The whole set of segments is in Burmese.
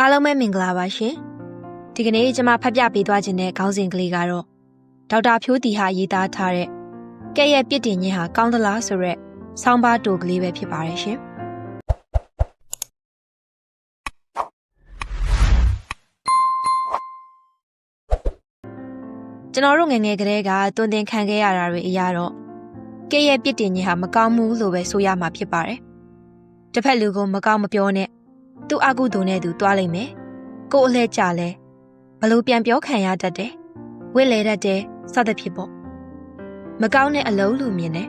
အားလုံးပဲမင်္ဂလာပါရှင်ဒီကနေ့ကျွန်မဖတ်ပြပေးသွားခြင်းတဲ့ခေါင်းစဉ်ကလေးကတော့ဒေါက်တာဖြိုးတီဟာရေးသားထားတဲ့ကဲ့ရဲ့ပြစ်တင်ခြင်းဟာကောင်းသလားဆိုရက်ဆောင်းပါးတူကလေးပဲဖြစ်ပါတယ်ရှင်ကျွန်တော်တို့ငယ်ငယ်ကတည်းကတွင်တင်ခံခဲ့ရတာတွေအရာတော့ကဲ့ရဲ့ပြစ်တင်ခြင်းဟာမကောင်းဘူးလို့ပဲဆိုရမှာဖြစ်ပါတယ်တစ်ဖက်လူကိုမကောင်းမပြောနဲ့ သူ့အကုသိုလ်နဲ့သူတွားလိုက်မယ်ကို့အလှဲ့ကြလဲဘလို့ပြန်ပြောခံရတတ်တယ်ဝစ်လဲတတ်တယ်စသဖြင့်ပေါ့မကောင်းတဲ့အလုံးလူမြင်တယ်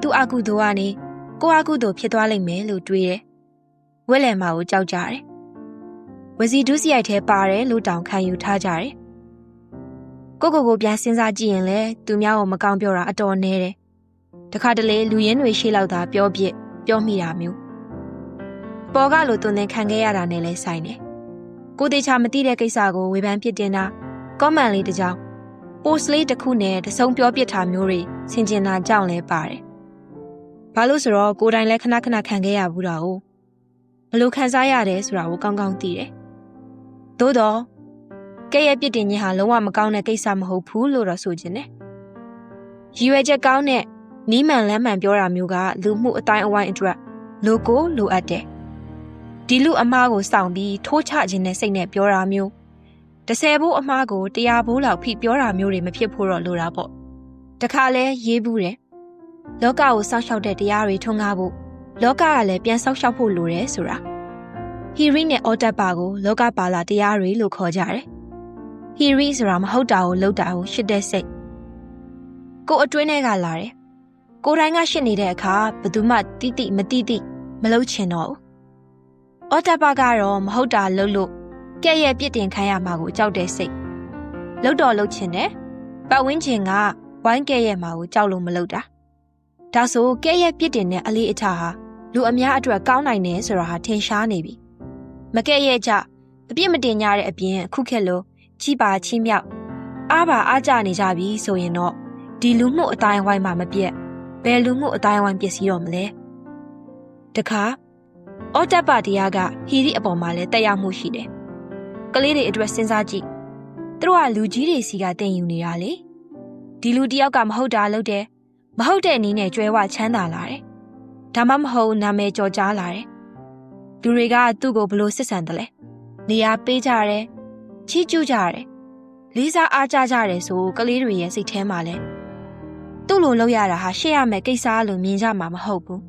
သူ့အကုသိုလ်ကနေကို့အကုသိုလ်ဖြစ်သွားလိမ့်မယ်လို့တွေးတယ်ဝက်လယ်မာကိုကြောက်ကြတယ်ဝစီဒုစရိုက်ထဲပါတယ်လို့တောင်ခံယူထားကြတယ်ကိုကိုကိုပြန်စဉ်းစားကြည့်ရင်လဲသူများကိုမကောင်းပြောတာအတော်နဲတယ်တခါတလေလူရင်းတွေရှေ့လောက်သာပြောပြစ်ပြောမိတာမျိုး ပေါ်ကလိုတွင်တင်ခံခဲ့ရတာနဲ့လဲဆိုင်တယ်။ကိုသေးချာမသိတဲ့ကိစ္စကိုဝေဖန်ပြစ်တင်တာကောမန့်လေးတစ်ကြောင်ပို့စ်လေးတစ်ခုနဲ့တဆုံပြောပြစ်တာမျိုးတွေဆင်ကျင်တာကြောင့်လဲပါတယ်။ဘာလို့ဆိုတော့ကိုယ်တိုင်လဲခဏခဏခံခဲ့ရဘူးတာ哦။ဘလို့ခံစားရတယ်ဆိုတာကိုကောင်းကောင်းသိတယ်။သို့တော့ကဲ့ရဲ့ပြစ်တင်ခြင်းဟာလုံးဝမကောင်းတဲ့ကိစ္စမဟုတ်ဘူးလို့တော့ဆိုချင်တယ်။ရည်ရွယ်ချက်ကောင်းတဲ့နီးမှန်လမ်းမှန်ပြောတာမျိုးကလူမှုအတိုင်းအဝိုင်းအတွက်လိုကိုလိုအပ်တယ်။ ဒီလူအမားကိုစောင့်ပြီးထိုးချခြင်းနဲ့စိတ်နဲ့ပြောတာမျိုးတဆယ်ဘိုးအမားကိုတရားဘိုးလောက်ဖိပြောတာမျိုးတွေမဖြစ်ဖို့တော့လိုတာပေါ့တခါလဲရေးဘူးတယ်လောကကိုစောင့်ရှောက်တဲ့တရားတွေထွန်းကားဖို့လောကကလည်းပြန်စောင့်ရှောက်ဖို့လိုတယ်ဆိုတာဟီရီနဲ့အော်တက်ပါကိုလောကပါလာတရားတွေလို့ခေါ်ကြတယ်ဟီရီဆိုတာမဟုတ်တာကိုလှုပ်တာကိုရှစ်တဲ့စိတ်ကိုအတွင်းထဲကလာတယ်ကိုတိုင်းကရှစ်နေတဲ့အခါဘယ်သူမှတိတိမတိတိမလှုပ်ချင်တော့ဘူး အော်တပါကတော့မဟုတ်တာလှုပ်လို့ကဲ့ရဲ့ပြစ်တင်ခံရမှာကိုကြောက်တဲ့စိတ်လှုပ်တော်လှုပ်ချင်တယ်ပတ်ဝန်းကျင်ကဝိုင်းကဲ့ရဲ့မှာကိုကြောက်လို့မလှုပ်တာဒါဆိုကဲ့ရဲ့ပြစ်တင်တဲ့အလေးအထားဟာလူအများအတွက်ကောင်းနိုင်တယ်ဆိုတာဟာထင်ရှားနေပြီမကဲ့ရဲ့ကြအပြစ်မတင်ကြတဲ့အပြင်အခုခက်လို့ကြီးပါချင်းမြောက်အားပါအားကြနေကြပြီဆိုရင်တော့ဒီလူမှုအတိုင်းဝိုင်းမှာမပြတ်ဘယ်လူမှုအတိုင်းဝိုင်းပျက်စီးတော့မလဲတခါ အော်တက်ပါတရားကဟီရီအပေါ်မှာလည်းတက်ရောက်မှုရှိတယ်။ကလေးတွေအတွက်စဉ်းစားကြည့်။သူတို့ကလူကြီးတွေစီကတင်ယူနေတာလေ။ဒီလူတယောက်ကမဟုတ်တာလုပ်တယ်။မဟုတ်တဲ့အနေနဲ့ကြွယ်ဝချမ်းသာလာတယ်။ဒါမှမဟုတ်နာမည်ကျော်ကြားလာတယ်။လူတွေကသူ့ကိုဘလို့စစ်ဆန်တယ်လဲ။နေရာပေးကြတယ်။ချီးကျူးကြတယ်။လေးစားအားကြကြတယ်ဆိုကလေးတွေရဲ့စိတ်ထဲမှာလဲသူ့လိုလုပ်ရတာဟာရှေ့ရမယ်ကိစ္စလို့မြင်ကြမှာမဟုတ်ဘူး။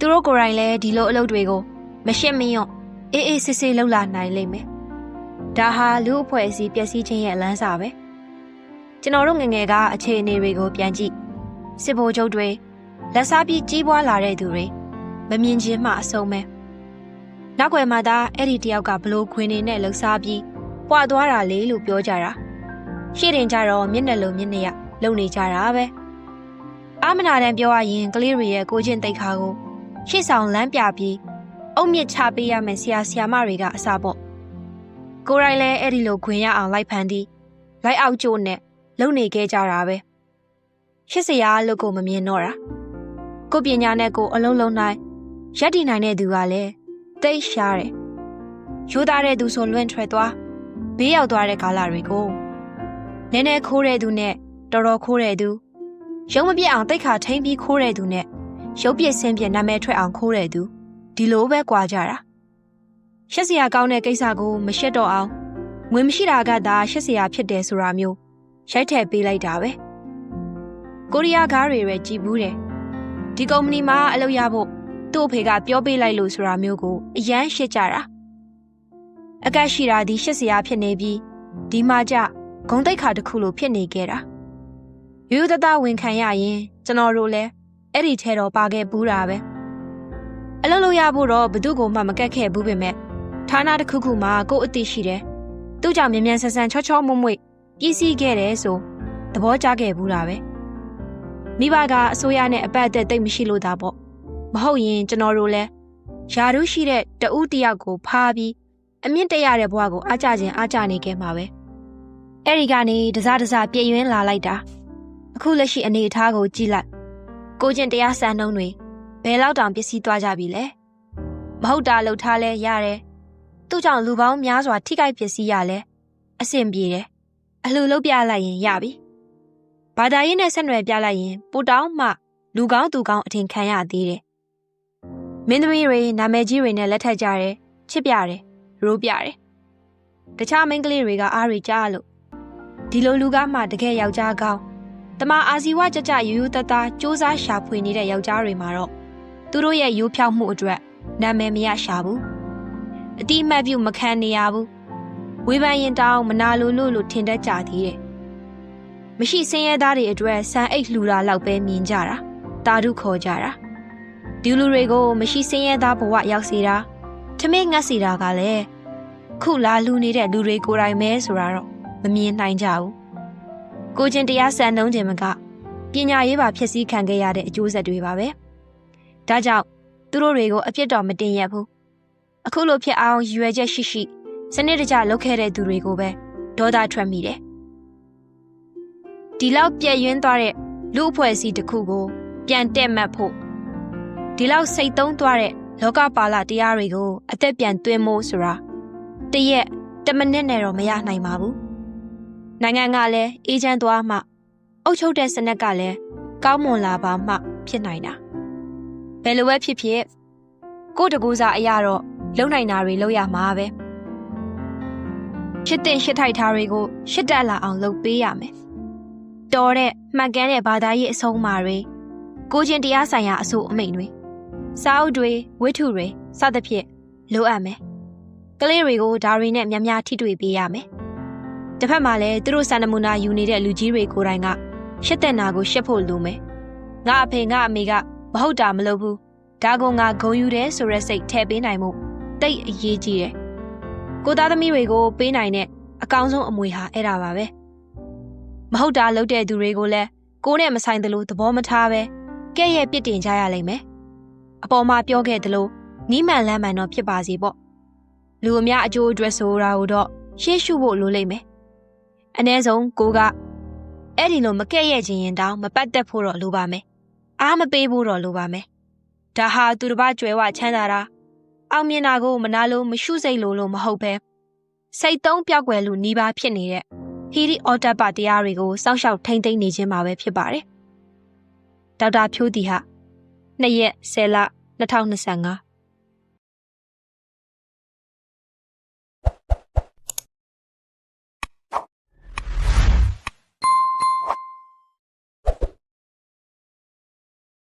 သူတို့ကိုယ်တိုင်လည်းဒီလိုအလုပ်တွေကိုမရှင်းမညွန့်အေးအေးဆေးဆေးလှုပ်လာနိုင်လိမ့်မယ်။ဒါဟာလူအဖွဲ့အစည်းပျက်စီးခြင်းရဲ့လမ်းစာပဲ။ကျွန်တော်တို့ငငယ်ကအခြေအနေတွေကိုပြန်ကြည့်စစ်ဗိုလ်ချုပ်တွေလက်စားပြီးကြီးပွားလာတဲ့သူတွေမမြင်ချင်းမှအဆုံးပဲ။နောက်ွယ်မှာသာအဲ့ဒီတယောက်ကဘလို့ခွင်နေနဲ့လှုပ်ရှားပြီးပွာသွားတာလေလို့ပြောကြတာ။ရှေ့တင်ကြတော့မျက်နှာလုံးမျက်နှာရလုံနေကြတာပဲ။အာမနာတန်ပြောရရင်ကလေးတွေရဲ့ကိုချင်းတိတ်ခါကို ရှေ့ဆောင်လမ်းပြပြီးအုတ်မြစ်ချပေးရမယ်ဆရာဆရာမတွေကအစားပေါ့ကိုရိုင်းလဲအဲ့ဒီလိုခွင်ရအောင်လိုက်ဖန်တီးလိုက်အောက်ကျိုးနဲ့လုံနေခဲ့ကြတာပဲရှစ်စရာလို့ကိုမမြင်တော့တာကိုပညာနဲ့ကိုအလုံးလုံးနိုင်ရက်တည်နိုင်တဲ့သူကလည်းတိတ်ရှားတယ်ရိုးသားတဲ့သူဆိုလွင့်ထွက်သွားဘေးရောက်သွားတဲ့ကာလတွေကိုနည်းနည်းခိုးတဲ့သူနဲ့တော်တော်ခိုးတဲ့သူရုံးမပြတ်အောင်တိတ်ခါထိန်ပြီးခိုးတဲ့သူနဲ့ ရုပ်ပြစ်ဆင်းပြနာမည်ထွက်အောင်ခိုးတဲ့သူဒီလိုပဲကြွားကြတာရှက်စရာကောင်းတဲ့ကိစ္စကိုမရှက်တော့အောင်ငွေမရှိတာကသာရှက်စရာဖြစ်တယ်ဆိုတာမျိုးရိုက်ထည့်ပေးလိုက်တာပဲကိုရီးယားကားတွေပဲကြည်ဘူးတယ်ဒီကုမ္ပဏီမှာအလုပ်ရဖို့သူ့အဖေကပြောပေးလိုက်လို့ဆိုတာမျိုးကိုအရန်ရှစ်ကြတာအကက်ရှိတာဒီရှစ်စရာဖြစ်နေပြီးဒီမှာကြဂုံတိတ်ခါတစ်ခုလိုဖြစ်နေခဲ့တာရိုးရိုးသားသားဝန်ခံရရင်ကျွန်တော်တို့လည်း အဲ့ဒီထဲတော့ပါခဲ့ဘူးတာပဲအလုပ်လုပ်ရဖို့တော့ဘသူ့ကိုမှမကက်ခဲ့ဘူးပေမဲ့ဌာနတစ်ခုခုမှာကို့အသိရှိတယ်သူ့ကြောင့်မြန်မြန်ဆန်ဆန်ချောချောမွမွေ့ပြည်စည်းခဲ့တယ်ဆိုသဘောကျခဲ့ဘူးတာပဲမိဘကအစိုးရနဲ့အပတ်အသက်တိတ်မရှိလို့သာပေါ့မဟုတ်ရင်ကျွန်တော်တို့လဲယာရုရှိတဲ့တဦးတယောက်ကိုဖားပြီးအမြင့်တက်ရတဲ့ဘဝကိုအားကြခြင်းအားကြနေခဲ့မှာပဲအဲ့ဒီကနေတစားတစားပြည့်ရွင်းလာလိုက်တာအခုလက်ရှိအနေအထားကိုကြည့်လိုက် ကိုကျင်တရားစံနှုံးတွေဘယ်လောက်တောင်ပစ္စည်းသွားကြပြီလဲမဟုတ်တာလှုပ်ထားလဲရတယ်သူ့ကြောင့်လူပေါင်းများစွာထိခိုက်ပျက်စီးရလဲအဆင်ပြေတယ်အလှလုပ်ပြလိုက်ရင်ရပြီဘာသာရေးနဲ့ဆက်နွယ်ပြလိုက်ရင်ပိုတောင်းမှလူကောင်းသူကောင်းအထင်ခံရသေးတယ်မင်းသမီးတွေနာမည်ကြီးတွေနဲ့လက်ထပ်ကြတယ်ချစ်ပြတယ်ရိုးပြတယ်တခြားမိန်းကလေးတွေကအားတွေကြားလို့ဒီလိုလူကားမှတကယ်ယောက်ျားကောင်း တမအာဇီဝကြကြရိုးရိုးသားသားစူးစမ်းရှာဖွေနေတဲ့ယောက်ျားတွေမှာတော့သူတို့ရဲ့ရိုးဖြောက်မှုအတွက်နာမည်မရရှာဘူးအတိအမှတ်ပြုမခံနေရဘူးဝေဖန်ရင်တောင်းမနာလိုလို့လို့ထင်တတ်ကြသေးတယ်မရှိစင်းရဲသားတွေအတွက်စံအိတ်လှူတာလောက်ပဲမြင်ကြတာတာဓုခေါ်ကြတာဒီလူတွေကိုမရှိစင်းရဲသားဘဝရောက်စေတာထမင်းငတ်စီတာကလည်းခုလာလူနေတဲ့လူတွေကိုယ်တိုင်ပဲဆိုတာတော့မမြင်နိုင်ကြဘူး ကိုချင်းတရားစံနှုံးခြင်းမကပညာရေးပါဖြစ်စည်းခံခဲ့ရတဲ့အကျိုးဆက်တွေပါပဲဒါကြောင့်သူတို့တွေကိုအပြစ်တော်မတင်ရဘူးအခုလိုဖြစ်အောင်ရွယ်ချက်ရှိရှိစနစ်တကျလုပ်ခဲ့တဲ့သူတွေကိုပဲဒေါသထွက်မိတယ်ဒီလောက်ပြည့်ယွင်းသွားတဲ့လူအဖွဲ့အစည်းတစ်ခုကိုပြန်တက်မှတ်ဖို့ဒီလောက်စိတ်သုံးသွားတဲ့လောကပါလတရားတွေကိုအသက်ပြန်သွင်းမို့ဆိုတာတရက်တမနစ်နဲ့တော့မရနိုင်ပါဘူး နိုင်ငံကလည်းအေဂျင့်သွားမှအုပ်ချုပ်တဲ့စနစ်ကလည်းကောင်းမွန်လာပါမှ ဖြစ်နိုင်တာဘယ်လိုပဲဖြစ်ဖြစ်ကိုတကူစားအရာတော့လုံနိုင်တာတွေလုပ်ရမှာပဲရှစ်တင်ရှစ်ထိုက်ထားတွေကိုရှစ်တက်လာအောင်လုပ်ပေးရမယ်တော်တဲ့မှတ်ကန်းတဲ့ဘာသာရေးအဆုံးအမတွေကိုချင်းတရားဆိုင်ရာအဆိုအမိန့်တွေစာအုပ်တွေဝိထုတွေစသဖြင့်လိုအပ်မယ်ကလေးတွေကိုဒါတွေနဲ့များများထိတွေ့ပေးရမယ် တစ်ဖက်မှာလည်းသူတို့စာနမူနာယူနေတဲ့လူကြီးတွေကိုယ်တိုင်ကရှစ်တက်နာကိုရှစ်ဖို့လိုမယ်ငါအဖေငါအမေကမဟုတ်တာမလုပ်ဘူးဒါကငါဂုံယူတယ်ဆိုရက်စိတ်ထည့်ပေးနိုင်မှုတိတ်အရေးကြီးတယ်ကိုသားသမီးတွေကိုပေးနိုင်တဲ့အကောင်းဆုံးအမွေဟာအဲ့ဒါပါပဲမဟုတ်တာလုပ်တဲ့သူတွေကိုလည်းကိုနဲ့မဆိုင်သလိုသဘောမထားပဲကဲ့ရဲ့ပြစ်တင်ကြရလိမ့်မယ်အပေါ်မှာပြောခဲ့သလိုနီးမှန်လမ်းမှန်တော့ဖြစ်ပါစေပေါ့လူအများအကျိုးအတွက်ဆိုတာကိုတော့ရှေ့ရှုဖို့လိုလိမ့်မယ် အ ਨੇ ဆုံးကိုကအဲ့ဒီလိုမကဲ့ရဲ့ခြင်းရင်တောင်မပတ်သက်ဖို့တော့လိုပါမယ်အားမပေးဖို့တော့လိုပါမယ်ဒါဟာသူတစ်ပါးကြွယ်ဝချမ်းသာတာအောင်မြင်တာကိုမနာလို့မရှုစိတ်လို့လို့မဟုတ်ပဲစိတ်သုံးပြောက်ွယ်လို့နှီးပါဖြစ်နေတဲ့ဟီရီအော်တပတရားတွေကိုစောင့်ရှောက်ထိမ့်သိမ့်နေခြင်းမှာပဲဖြစ်ပါတယ်ဒေါက်တာဖြိုးတီဟာ2ရက်10လ2025